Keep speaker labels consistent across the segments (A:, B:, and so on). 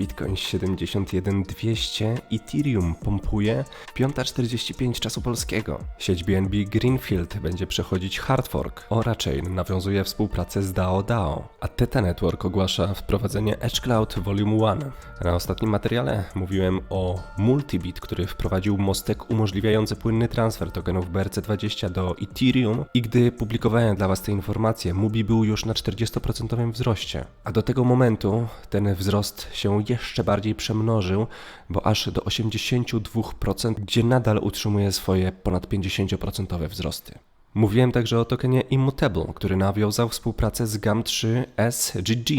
A: Bitcoin 71200, Ethereum pompuje, 5.45 czasu polskiego. Sieć BNB Greenfield będzie przechodzić hard fork. Orachain nawiązuje współpracę z DAO DAO, a Theta Network ogłasza wprowadzenie Edge Cloud Volume 1. Na ostatnim materiale mówiłem o Multibit, który wprowadził mostek umożliwiający płynny transfer tokenów BRC20 do Ethereum i gdy publikowałem dla Was te informacje, Mubi był już na 40% wzroście. A do tego momentu ten wzrost się jeszcze bardziej przemnożył, bo aż do 82%, gdzie nadal utrzymuje swoje ponad 50% wzrosty. Mówiłem także o tokenie Immutable, który nawiązał współpracę z GAM3 SGG.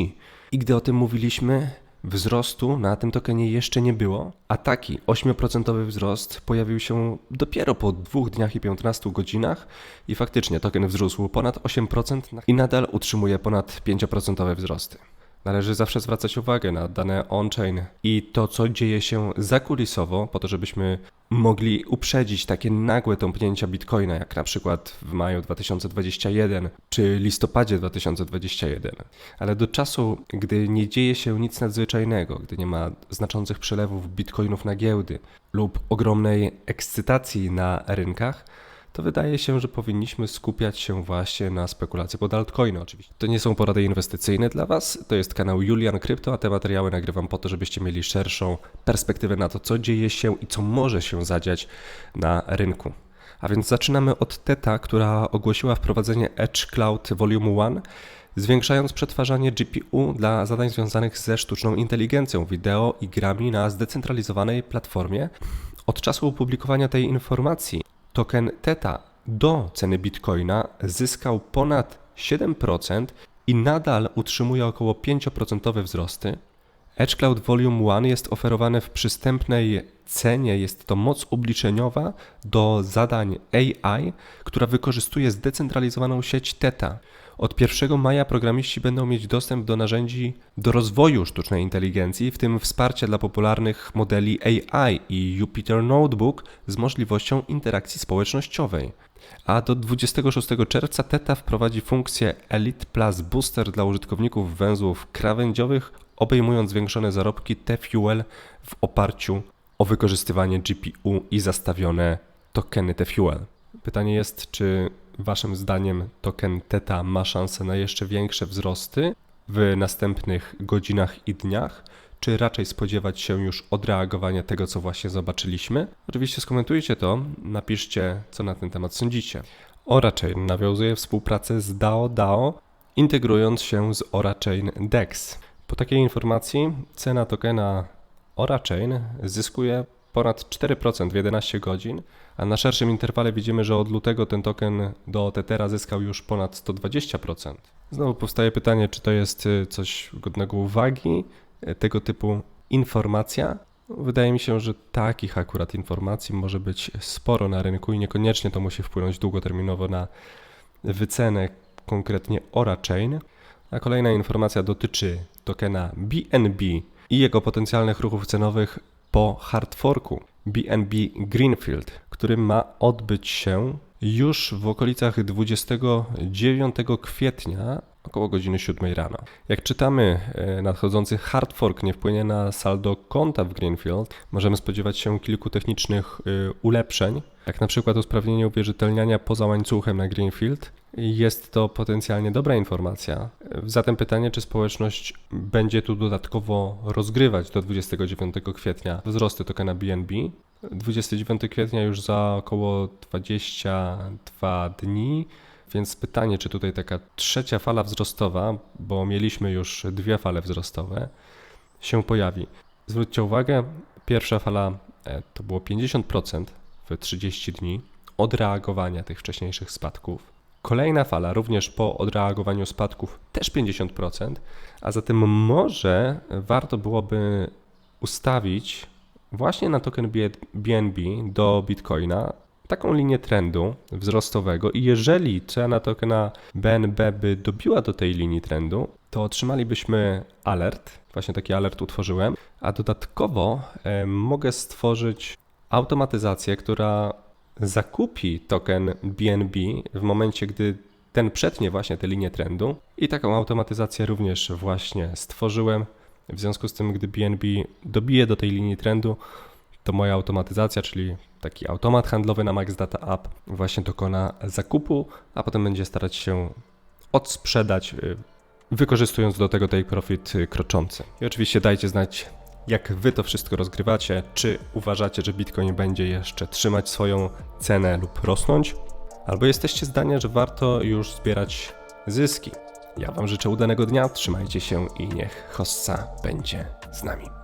A: I gdy o tym mówiliśmy, wzrostu na tym tokenie jeszcze nie było, a taki 8% wzrost pojawił się dopiero po dwóch dniach i 15 godzinach i faktycznie token wzrósł ponad 8% i nadal utrzymuje ponad 5% wzrosty. Należy zawsze zwracać uwagę na dane on-chain i to, co dzieje się zakulisowo, po to, żebyśmy mogli uprzedzić takie nagłe tąpnięcia bitcoina, jak na przykład w maju 2021 czy listopadzie 2021. Ale do czasu, gdy nie dzieje się nic nadzwyczajnego, gdy nie ma znaczących przelewów bitcoinów na giełdy lub ogromnej ekscytacji na rynkach, to wydaje się, że powinniśmy skupiać się właśnie na spekulacji pod altcoiny oczywiście. To nie są porady inwestycyjne dla Was, to jest kanał Julian Krypto, a te materiały nagrywam po to, żebyście mieli szerszą perspektywę na to, co dzieje się i co może się zadziać na rynku. A więc zaczynamy od Teta, która ogłosiła wprowadzenie Edge Cloud Volume 1, zwiększając przetwarzanie GPU dla zadań związanych ze sztuczną inteligencją, wideo i grami na zdecentralizowanej platformie. Od czasu opublikowania tej informacji token Theta do ceny Bitcoina zyskał ponad 7% i nadal utrzymuje około 5% wzrosty. Edge Cloud Volume 1 jest oferowany w przystępnej cenie. Jest to moc obliczeniowa do zadań AI, która wykorzystuje zdecentralizowaną sieć Theta. Od 1 maja programiści będą mieć dostęp do narzędzi do rozwoju sztucznej inteligencji, w tym wsparcia dla popularnych modeli AI i Jupyter Notebook z możliwością interakcji społecznościowej. A do 26 czerwca Theta wprowadzi funkcję Elite Plus Booster dla użytkowników węzłów krawędziowych, obejmując zwiększone zarobki T-Fuel w oparciu o wykorzystywanie GPU i zastawione tokeny T-Fuel. Pytanie jest, czy Waszym zdaniem token Theta ma szansę na jeszcze większe wzrosty w następnych godzinach i dniach? Czy raczej spodziewać się już odreagowania tego, co właśnie zobaczyliśmy? Oczywiście skomentujcie to, napiszcie, co na ten temat sądzicie. Orachain nawiązuje współpracę z DAO DAO, integrując się z Orachain DEX. Po takiej informacji cena tokena Orachain zyskuje ponad 4% w 11 godzin, a na szerszym interwale widzimy, że od lutego ten token do Tethera zyskał już ponad 120%. Znowu powstaje pytanie, czy to jest y, coś godnego uwagi, y, tego typu informacja? Wydaje mi się, że takich akurat informacji może być sporo na rynku i niekoniecznie to musi wpłynąć długoterminowo na wycenę konkretnie Orachain. A kolejna informacja dotyczy tokena BNB i jego potencjalnych ruchów cenowych po hard forku BNB Greenfield, który ma odbyć się już w okolicach 29 kwietnia około godziny 7 rano. Jak czytamy, e, nadchodzący hard fork nie wpłynie na saldo konta w Greenfield. Możemy spodziewać się kilku technicznych e, ulepszeń, jak na przykład usprawnienie uwierzytelniania poza łańcuchem na Greenfield. Jest to potencjalnie dobra informacja. Zatem pytanie, czy społeczność będzie tu dodatkowo rozgrywać do 29 kwietnia wzrosty tokena BNB. 29 kwietnia już za około 22 dni więc pytanie, czy tutaj taka trzecia fala wzrostowa, bo mieliśmy już dwie fale wzrostowe, się pojawi. Zwróćcie uwagę, pierwsza fala e, to było 50% w 30 dni odreagowania tych wcześniejszych spadków. Kolejna fala, również po odreagowaniu spadków, też 50%, a zatem może warto byłoby ustawić właśnie na token BNB do Bitcoina taką linię trendu wzrostowego i jeżeli cena tokena BNB by dobiła do tej linii trendu, to otrzymalibyśmy alert, właśnie taki alert utworzyłem, a dodatkowo e, mogę stworzyć automatyzację, która zakupi token BNB w momencie, gdy ten przetnie właśnie tę linię trendu i taką automatyzację również właśnie stworzyłem. W związku z tym, gdy BNB dobije do tej linii trendu, to moja automatyzacja, czyli taki automat handlowy na Max Data App właśnie dokona zakupu, a potem będzie starać się odsprzedać, y, wykorzystując do tego take profit kroczący. I oczywiście dajcie znać, jak wy to wszystko rozgrywacie, czy uważacie, że Bitcoin będzie jeszcze trzymać swoją cenę lub rosnąć, albo jesteście zdania, że warto już zbierać zyski. Ja wam życzę udanego dnia, trzymajcie się i niech Hossa będzie z nami.